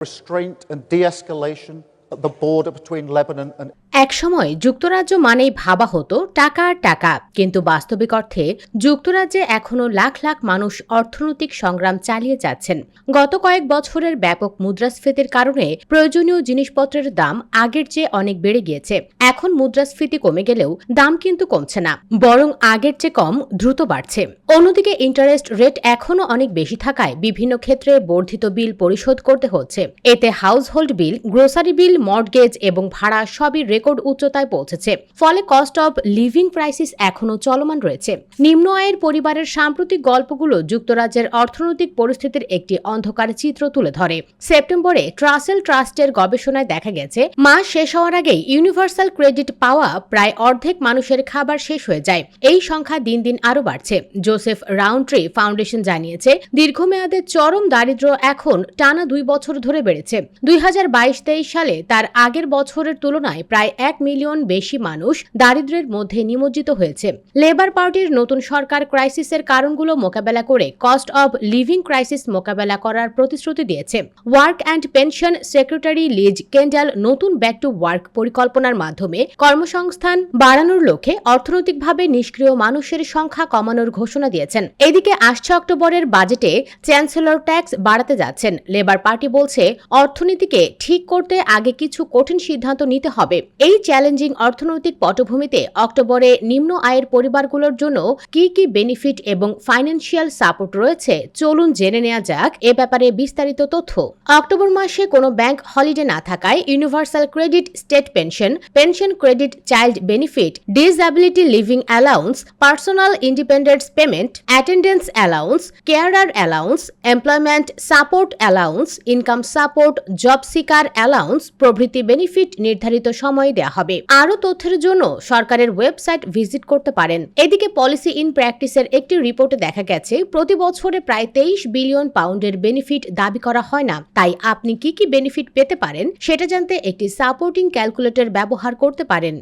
restraint and de escalation at the border between Lebanon and একসময় যুক্তরাজ্য মানেই ভাবা হতো টাকা টাকা। কিন্তু বাস্তবিক অর্থে যুক্তরাজ্যে এখনও লাখ লাখ মানুষ অর্থনৈতিক সংগ্রাম চালিয়ে যাচ্ছেন। গত কয়েক বছরের ব্যাপক মুদ্রাস্ফীতির কারণে প্রয়োজনীয় জিনিসপত্রের দাম আগের চেয়ে অনেক বেড়ে গিয়েছে। এখন মুদ্রাস্ফীতি কমে গেলেও দাম কিন্তু কমছে না, বরং আগের চেয়ে কম দ্রুত বাড়ছে। অন্যদিকে ইন্টারেস্ট রেট এখনও অনেক বেশি থাকায় বিভিন্ন ক্ষেত্রে বর্ধিত বিল পরিশোধ করতে হচ্ছে। এতে household bill, grocery bill, mortgage এবং ভাড়া সবই রেকর্ড উচ্চতায় পৌঁছেছে। ফলে কস্ট অব লিভিং ক্রাইসিস এখনও চলমান রয়েছে। নিম্ন আয়ের পরিবারের সাম্প্রতিক গল্পগুলো যুক্তরাজ্যের অর্থনৈতিক পরিস্থিতির একটি অন্ধকার চিত্র তুলে ধরে। সেপ্টেম্বরে ট্রাসেল ট্রাস্টের গবেষণায় দেখা গেছে মাস শেষ হওয়ার আগেই ইউনিভার্সাল ক্রেডিট পাওয়া প্রায় অর্ধেক মানুষের খাবার শেষ হয়ে যায়। এই সংখ্যা দিন দিন আরও বাড়ছে। জোসেফ রাউন্ডট্রি ফাউন্ডেশন জানিয়েছে, দীর্ঘমেয়াদে চরম দারিদ্র্য এখন টানা দুই বছর ধরে বেড়েছে। দুই হাজার সালে তার আগের বছরের তুলনায় প্রায় এক মিলিয়ন বেশি মানুষ দারিদ্র্যের মধ্যে নিমজ্জিত হয়েছে। লেবার পার্টির নতুন সরকার ক্রাইসিসের কারণগুলো মোকাবেলা করে কস্ট অব লিভিং ক্রাইসিস মোকাবেলা করার প্রতিশ্রুতি দিয়েছে। Work and pension secretary Liz Kendall নতুন ব্যাক টু ওয়ার্ক পরিকল্পনার মাধ্যমে কর্মসংস্থান বাড়ানোর লক্ষ্যে অর্থনৈতিকভাবে নিষ্ক্রিয় মানুষের সংখ্যা কমানোর ঘোষণা দিয়েছেন। এদিকে আসছে অক্টোবরের বাজেটে চ্যান্সেলর ট্যাক্স বাড়াতে যাচ্ছেন। লেবার পার্টি বলছে, অর্থনীতিকে ঠিক করতে আগে কিছু কঠিন সিদ্ধান্ত নিতে হবে। এই চ্যালেঞ্জিং অর্থনৈতিক পটভূমিতে অক্টোবরে নিম্ন আয়ের পরিবারগুলোর জন্য কি কি বেনিফিট এবং ফাইন্যান্সিয়াল সাপোর্ট রয়েছে, চলুন জেনে নেওয়া যাক। এ ব্যাপারে বিস্তারিত তথ্য। অক্টোবর মাসে কোনো ব্যাংক হলিডে না থাকায় universal credit state pension pension credit child benefit disability living allowance personal independence payment attendance allowance carer allowance employment support allowance income support job seeker allowance প্রভৃতি বেনিফিট নির্ধারিত সময়ে দেওয়া হবে। আরও তথ্যের জন্য সরকারের ওয়েবসাইট ভিজিট করতে পারেন। এদিকে পলিসি ইন প্র্যাকটিসের একটি রিপোর্টে দেখা গেছে, প্রতি বছরে প্রায় তেইশ বিলিয়ন পাউন্ডের বেনিফিট দাবি করা হয় না। তাই আপনি কি কি বেনিফিট পেতে পারেন, সেটা জানতে একটি সাপোর্টিং ক্যালকুলেটর ব্যবহার করতে পারেন।